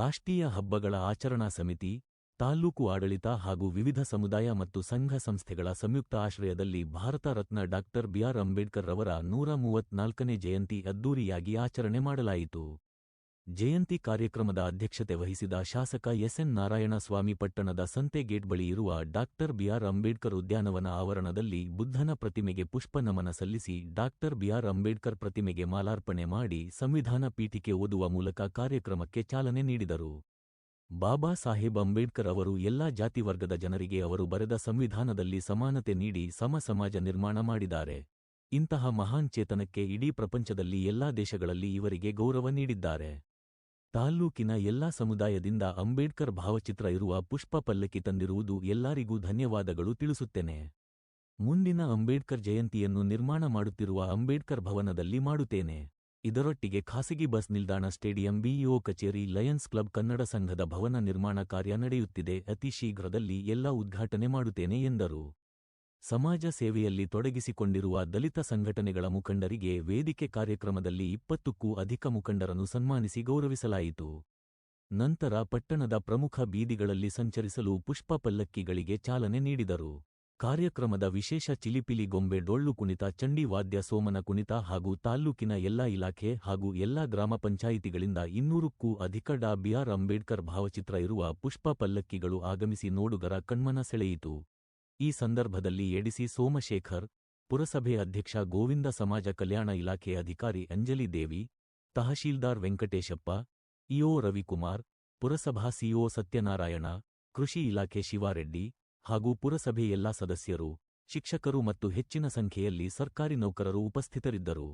ರಾಷ್ಟ್ರೀಯ ಹಬ್ಬಗಳ ಆಚರಣಾ ಸಮಿತಿ, ತಾಲ್ಲೂಕು ಆಡಳಿತ ಹಾಗೂ ವಿವಿಧ ಸಮುದಾಯ ಮತ್ತು ಸಂಘ ಸಂಸ್ಥೆಗಳ ಸಂಯುಕ್ತ ಆಶ್ರಯದಲ್ಲಿ ಭಾರತ ರತ್ನ ಡಾ ಬಿಆರ್ ಅಂಬೇಡ್ಕರ್ ರವರ ನೂರ ಮೂವತ್ನಾಲ್ಕನೇ ಜಯಂತಿ ಅದ್ದೂರಿಯಾಗಿ ಆಚರಣೆ ಮಾಡಲಾಯಿತು. ಜಯಂತಿ ಕಾರ್ಯಕ್ರಮದ ಅಧ್ಯಕ್ಷತೆ ವಹಿಸಿದ ಶಾಸಕ ಎಸ್ಎನ್ ನಾರಾಯಣಸ್ವಾಮಿ ಪಟ್ಟಣದ ಸಂತೆಗೇಟ್ ಬಳಿ ಇರುವ ಡಾಕ್ಟರ್ ಬಿಆರ್ ಅಂಬೇಡ್ಕರ್ ಉದ್ಯಾನವನ ಆವರಣದಲ್ಲಿ ಬುದ್ಧನ ಪ್ರತಿಮೆಗೆ ಪುಷ್ಪ ನಮನ ಸಲ್ಲಿಸಿ ಡಾಕ್ಟರ್ ಬಿಆರ್ ಅಂಬೇಡ್ಕರ್ ಪ್ರತಿಮೆಗೆ ಮಾಲಾರ್ಪಣೆ ಮಾಡಿ ಸಂವಿಧಾನ ಪೀಠಿಕೆ ಓದುವ ಮೂಲಕ ಕಾರ್ಯಕ್ರಮಕ್ಕೆ ಚಾಲನೆ ನೀಡಿದರು. ಬಾಬಾ ಸಾಹೇಬ್ ಅಂಬೇಡ್ಕರ್ ಅವರು ಎಲ್ಲಾ ಜಾತಿ ವರ್ಗದ ಜನರಿಗೆ ಅವರು ಬರೆದ ಸಂವಿಧಾನದಲ್ಲಿ ಸಮಾನತೆ ನೀಡಿ ಸಮ ಸಮಾಜ ನಿರ್ಮಾಣ ಮಾಡಿದ್ದಾರೆ. ಇಂತಹ ಮಹಾನ್ ಚೇತನಕ್ಕೆ ಇಡೀ ಪ್ರಪಂಚದಲ್ಲಿ ಎಲ್ಲಾ ದೇಶಗಳಲ್ಲಿ ಇವರಿಗೆ ಗೌರವ ನೀಡಿದ್ದಾರೆ. ತಾಲ್ಲೂಕಿನ ಎಲ್ಲಾ ಸಮುದಾಯದಿಂದ ಅಂಬೇಡ್ಕರ್ ಭಾವಚಿತ್ರ ಇರುವ ಪುಷ್ಪ ಪಲ್ಲಕ್ಕಿ ತಂದಿರುವುದು ಎಲ್ಲರಿಗೂ ಧನ್ಯವಾದಗಳು ತಿಳಿಸುತ್ತೇನೆ. ಮುಂದಿನ ಅಂಬೇಡ್ಕರ್ ಜಯಂತಿಯನ್ನು ನಿರ್ಮಾಣ ಮಾಡುತ್ತಿರುವ ಅಂಬೇಡ್ಕರ್ ಭವನದಲ್ಲಿ ಮಾಡುತ್ತೇನೆ. ಇದರೊಟ್ಟಿಗೆ ಖಾಸಗಿ ಬಸ್ ನಿಲ್ದಾಣ ಸ್ಟೇಡಿಯಂ, ಬಿಇಒ ಕಚೇರಿ, ಲಯನ್ಸ್ ಕ್ಲಬ್, ಕನ್ನಡ ಸಂಘದ ಭವನ ನಿರ್ಮಾಣ ಕಾರ್ಯ ನಡೆಯುತ್ತಿದೆ. ಅತಿ ಶೀಘ್ರದಲ್ಲಿ ಎಲ್ಲ ಉದ್ಘಾಟನೆ ಮಾಡುತ್ತೇನೆ ಎಂದರು. ಸಮಾಜ ಸೇವೆಯಲ್ಲಿ ತೊಡಗಿಸಿಕೊಂಡಿರುವ ದಲಿತ ಸಂಘಟನೆಗಳ ಮುಖಂಡರಿಗೆ ವೇದಿಕೆ ಕಾರ್ಯಕ್ರಮದಲ್ಲಿ ಇಪ್ಪತ್ತಕ್ಕೂ ಅಧಿಕ ಮುಖಂಡರನ್ನು ಸನ್ಮಾನಿಸಿ ಗೌರವಿಸಲಾಯಿತು. ನಂತರ ಪಟ್ಟಣದ ಪ್ರಮುಖ ಬೀದಿಗಳಲ್ಲಿ ಸಂಚರಿಸಲು ಪುಷ್ಪ ಪಲ್ಲಕ್ಕಿಗಳಿಗೆ ಚಾಲನೆ ನೀಡಿದರು. ಕಾರ್ಯಕ್ರಮದ ವಿಶೇಷ ಚಿಲಿಪಿಲಿ ಗೊಂಬೆ ಡೊಳ್ಳು ಕುಣಿತ, ಚಂಡಿ ವಾದ್ಯ, ಸೋಮನ ಕುಣಿತ ಹಾಗೂ ತಾಲ್ಲೂಕಿನ ಎಲ್ಲಾ ಇಲಾಖೆ ಹಾಗೂ ಎಲ್ಲಾ ಗ್ರಾಮ ಪಂಚಾಯಿತಿಗಳಿಂದ ಇನ್ನೂರಕ್ಕೂ ಅಧಿಕ ಡಾ ಬಿಆರ್ ಅಂಬೇಡ್ಕರ್ ಭಾವಚಿತ್ರ ಇರುವ ಪುಷ್ಪ ಪಲ್ಲಕ್ಕಿಗಳು ಆಗಮಿಸಿ ನೋಡುಗರ ಕಣ್ಮನ ಸೆಳೆಯಿತು. ಈ ಸಂದರ್ಭದಲ್ಲಿ ಎಡಿಸಿ ಸೋಮಶೇಖರ್, ಪುರಸಭೆ ಅಧ್ಯಕ್ಷ ಗೋವಿಂದ ಸಮಾಜ ಕಲ್ಯಾಣ ಇಲಾಖೆ ಅಧಿಕಾರಿ ಅಂಜಲಿ ದೇವಿ, ತಹಶೀಲ್ದಾರ್ ವೆಂಕಟೇಶಪ್ಪ ಇಒ ರವಿಕುಮಾರ್, ಪುರಸಭಾ ಸಿಒ ಸತ್ಯನಾರಾಯಣ, ಕೃಷಿ ಇಲಾಖೆ ಶಿವಾರೆಡ್ಡಿ ಹಾಗೂ ಪುರಸಭೆ ಎಲ್ಲಾ ಸದಸ್ಯರು, ಶಿಕ್ಷಕರು ಮತ್ತು ಹೆಚ್ಚಿನ ಸಂಖ್ಯೆಯಲ್ಲಿ ಸರ್ಕಾರಿ ನೌಕರರು ಉಪಸ್ಥಿತರಿದ್ದರು.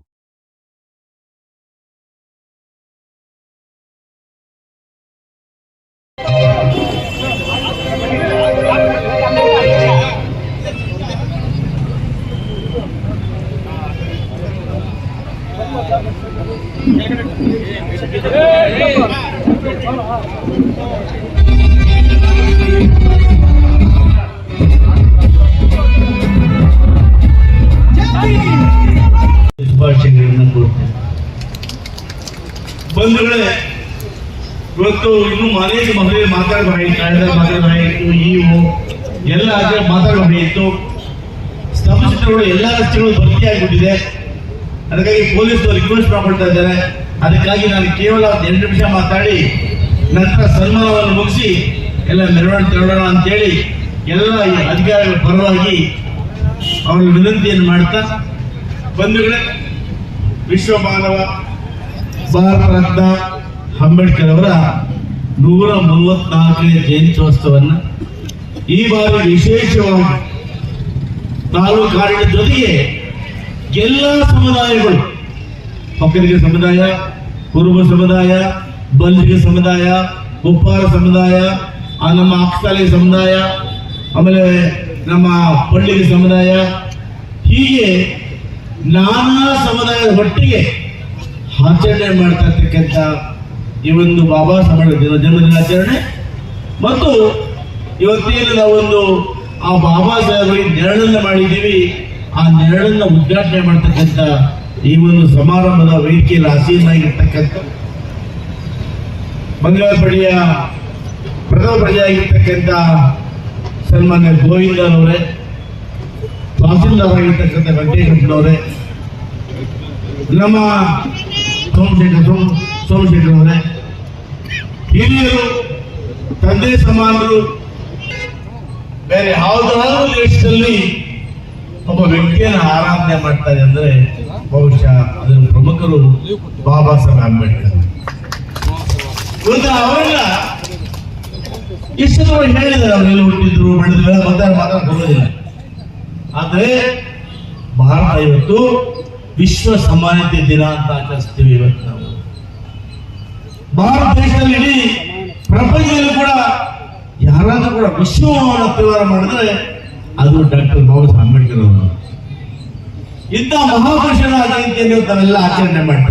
ಬಂಧುಗಳೇ, ಇವತ್ತು ಇನ್ನು ಅನೇಕ ಮದುವೆ ಮಾತಾಡಬೇಕಾಗಿತ್ತು ಮಾತಾಡಬೇಕಾಗಿತ್ತು ಇವು ಎಲ್ಲ ಇತ್ತು ಮಾತಾಡಬೇಕಾಗಿತ್ತು ಸ್ತಂಭಚಿತ್ರಗಳು, ಎಲ್ಲ ರಸ್ತೆಗಳು ಭರ್ತಿಯಾಗಿಬಿಟ್ಟಿದೆ. ಅದಕ್ಕಾಗಿ ಪೊಲೀಸರು ರಿಕ್ವೆಸ್ಟ್ ಮಾಡ್ಕೊಳ್ತಾ ಇದ್ದಾರೆ. ಅದಕ್ಕಾಗಿ ನಾನು ಕೇವಲ ಒಂದು ಎರಡು ನಿಮಿಷ ಮಾತಾಡಿ ನಂತರ ಸನ್ಮಾನವನ್ನು ಮುಗಿಸಿ, ಎಲ್ಲ ಮೆರವಣಿಗೆ ತೆರಳೋಣ ಅಂತೇಳಿ ಎಲ್ಲ ಅಧಿಕಾರಿಗಳ ಪರವಾಗಿ ಅವರ ವಿನಂತಿಯನ್ನು ಮಾಡ್ತಾ, ಬಂಧುಗಳೇ ವಿಶ್ವ ಮಾನವ ಭಾರತ ರತ್ನ ಅಂಬೇಡ್ಕರ್ ಅವರ ನೂರ ಮೂವತ್ನಾಲ್ಕನೇ ಜಯಂತ್ಯೋತ್ಸವವನ್ನು ಈ ಬಾರಿ ವಿಶೇಷವಾಗಿ ತಾಲೂಕು ಆಡಳಿತ ಜೊತೆಗೆ ಎಲ್ಲ ಸಮುದಾಯಗಳು ಒಕ್ಕಲಿಗ ಸಮುದಾಯ, ಕುರುಬ ಸಮುದಾಯ ಬಲ್ಲಿಗೆ ಸಮುದಾಯ ಉಪ್ಪಾರ ಸಮುದಾಯ ನಮ್ಮ ಅಕ್ಸಾಲಿ ಸಮುದಾಯ, ಆಮೇಲೆ ನಮ್ಮ ಪಳ್ಳಿಗೆ ಸಮುದಾಯ. ಹೀಗೆ ನಾನಾ ಸಮುದಾಯದ ಒಟ್ಟಿಗೆ ಆಚರಣೆ ಮಾಡ್ತಾ ಇರ್ತಕ್ಕಂಥ ಈ ಒಂದು ಬಾಬಾ ಸಾಹೇಬ್ ದಿನ ಜನ್ಮದಿನಾಚರಣೆ. ಮತ್ತು ಇವತ್ತೇನು ನಾವೊಂದು ಆ ಬಾಬಾ ಸಾಹೇಬರಿಗೆ ನೆರಳನ್ನು ಮಾಡಿದ್ದೀವಿ, ಆ ನೆರಳನ್ನು ಉದ್ಘಾಟನೆ ಮಾಡ್ತಕ್ಕಂಥ ಈ ಒಂದು ಸಮಾರಂಭದ ವೇದಿಕೆಯಲ್ಲಿ ಆಸೀನಾಗಿರ್ತಕ್ಕಂಥ ಬಂಗಾರಪಡಿಯ ಪ್ರಥಮ ಪ್ರಜೆಯಾಗಿರ್ತಕ್ಕಂಥ ಸನ್ಮಾನ್ಯ ಗೋವಿಂದನವರೇ ತಹಸೀಲ್ದಾರ್ ಆಗಿರ್ತಕ್ಕಂಥ ವೆಂಕಟೇಶಪ್ಪನವರೇ ನಮ್ಮ ಸೋಮಶೇಖರ್ ಸೋಮ ಸೋಮಶೇಖರ್ ಅವರೇ, ಹಿರಿಯರು, ತಂದೆ ಸಮಾನರು, ಬೇರೆ ಯಾವುದಾದ್ರೂ ದೇಶದಲ್ಲಿ ಒಬ್ಬ ವ್ಯಕ್ತಿಯನ್ನು ಆರಾಧನೆ ಮಾಡ್ತಾರೆ ಅಂದ್ರೆ ಬಹುಶಃ ಅದರ ಪ್ರಮುಖರು ಬಾಬಾ ಸಾಹೇಬ್ ಅಂಬೇಡ್ಕರ್. ಅವರೆಲ್ಲ ಇಷ್ಟು ಹೇಳಿದ್ದಾರೆ ಅವರೆಲ್ಲ ಹುಟ್ಟಿದ್ರು, ಬೆಳೆದ್ರು ಮಾತ್ರ ಮಾತಾಡ್ ಹೋಗೋದಿಲ್ಲ ಆದ್ರೆ ಭಾರತ ಇವತ್ತು ವಿಶ್ವ ಸಮಾನತೆ ದಿನ ಅಂತ ಆಚರಿಸ್ತೀವಿ ಇವತ್ತು ನಾವು. ಭಾರತ ದೇಶದಲ್ಲಿ ಇಡೀ ಪ್ರಪಂಚದಲ್ಲಿ ಕೂಡ ಯಾರಾದ್ರೂ ಕೂಡ ವಿಶ್ವವನ್ನು ತೀವ್ರ ಮಾಡಿದ್ರೆ ಅದು ಡಾಕ್ಟರ್ ಬಾಬಾ ಸಾಹೇಬ್ ಅಂಬೇಡ್ಕರ್ ಅವರು ಇಂಥ ಮಹಾಪುರುಷರ ಜಯಂತಿಯನ್ನು ತಾವೆಲ್ಲ ಆಚರಣೆ ಮಾಡ್ತಾ